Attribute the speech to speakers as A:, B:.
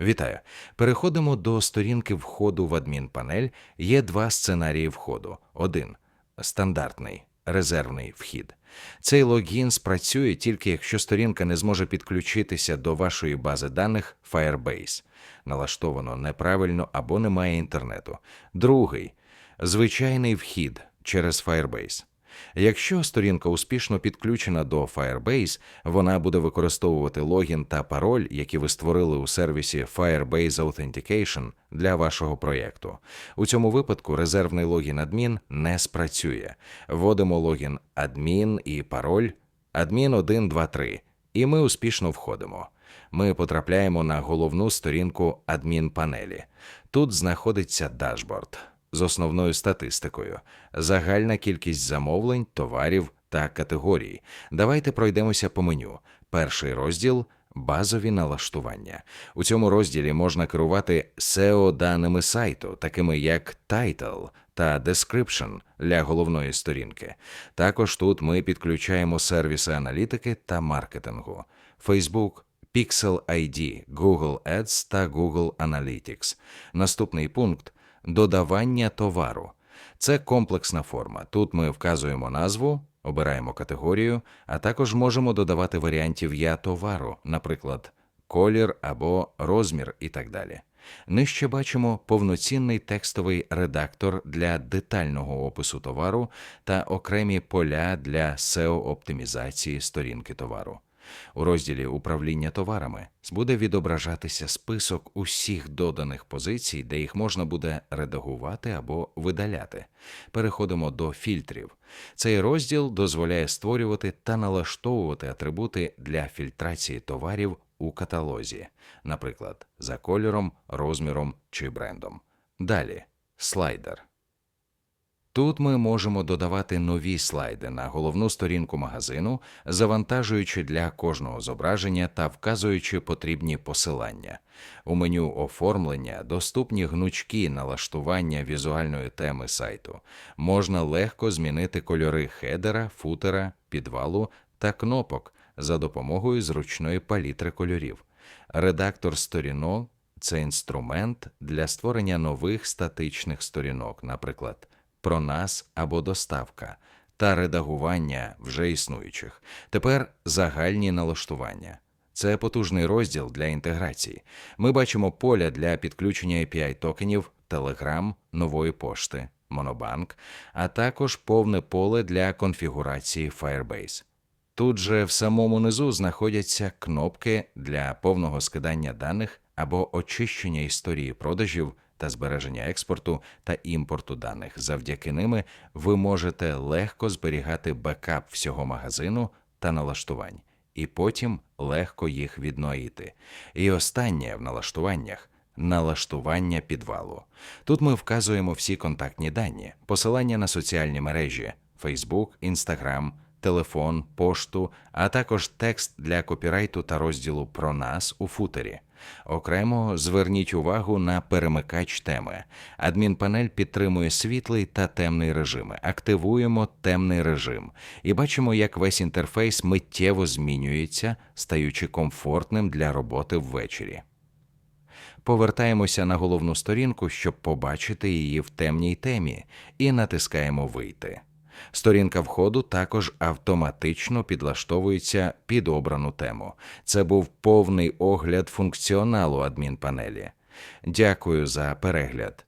A: Вітаю! Переходимо до сторінки входу в адмінпанель. Є два сценарії входу. Один стандартний резервний вхід. Цей логін спрацює тільки якщо сторінка не зможе підключитися до вашої бази даних Firebase. Налаштовано неправильно або немає інтернету. Другий звичайний вхід через Firebase. Якщо сторінка успішно підключена до Firebase, вона буде використовувати логін та пароль, які ви створили у сервісі Firebase Authentication для вашого проєкту. У цьому випадку резервний логін адмін не спрацює. Вводимо логін адмін і пароль адмін 123, і ми успішно входимо. Ми потрапляємо на головну сторінку адмінпанелі. Тут знаходиться дашборд з основною статистикою, загальна кількість замовлень, товарів та категорій. Давайте пройдемося по меню. Перший розділ базові налаштування. У цьому розділі можна керувати SEO даними сайту, такими як Title та Description для головної сторінки. Також тут ми підключаємо сервіси аналітики та маркетингу, Facebook, Pixel ID, Google Ads та Google Analytics. Наступний пункт додавання товару. Це комплексна форма. Тут ми вказуємо назву, обираємо категорію, а також можемо додавати варіантів я товару, наприклад, колір або розмір і так далі. Нижче бачимо повноцінний текстовий редактор для детального опису товару та окремі поля для SEO-оптимізації сторінки товару. У розділі управління товарами буде відображатися список усіх доданих позицій, де їх можна буде редагувати або видаляти. Переходимо до фільтрів. Цей розділ дозволяє створювати та налаштовувати атрибути для фільтрації товарів у каталозі, наприклад, за кольором, розміром чи брендом. Далі слайдер. Тут ми можемо додавати нові слайди на головну сторінку магазину, завантажуючи для кожного зображення та вказуючи потрібні посилання. У меню оформлення доступні гнучкі налаштування візуальної теми сайту. Можна легко змінити кольори хедера, футера, підвалу та кнопок за допомогою зручної палітри кольорів. Редактор сторінок це інструмент для створення нових статичних сторінок, наприклад про нас або доставка та редагування вже існуючих. Тепер загальні налаштування. Це потужний розділ для інтеграції. Ми бачимо поля для підключення API токенів, Telegram, нової пошти, Monobank, а також повне поле для конфігурації Firebase. Тут же в самому низу знаходяться кнопки для повного скидання даних або очищення історії продажів та збереження експорту та імпорту даних. Завдяки ними ви можете легко зберігати бекап всього магазину та налаштувань, і потім легко їх відноїти. І останнє в налаштуваннях. Налаштування підвалу. Тут ми вказуємо всі контактні дані, посилання на соціальні мережі Facebook, Instagram, телефон, пошту, а також текст для копірайту та розділу про нас у футері. Окремо зверніть увагу на перемикач теми. Адмінпанель підтримує світлий та темний режими. Активуємо темний режим і бачимо, як весь інтерфейс миттєво змінюється, стаючи комфортним для роботи ввечері. Повертаємося на головну сторінку, щоб побачити її в темній темі, і натискаємо Вийти. Сторінка входу також автоматично підлаштовується під обрану тему. Це був повний огляд функціоналу адмінпанелі. Дякую за перегляд.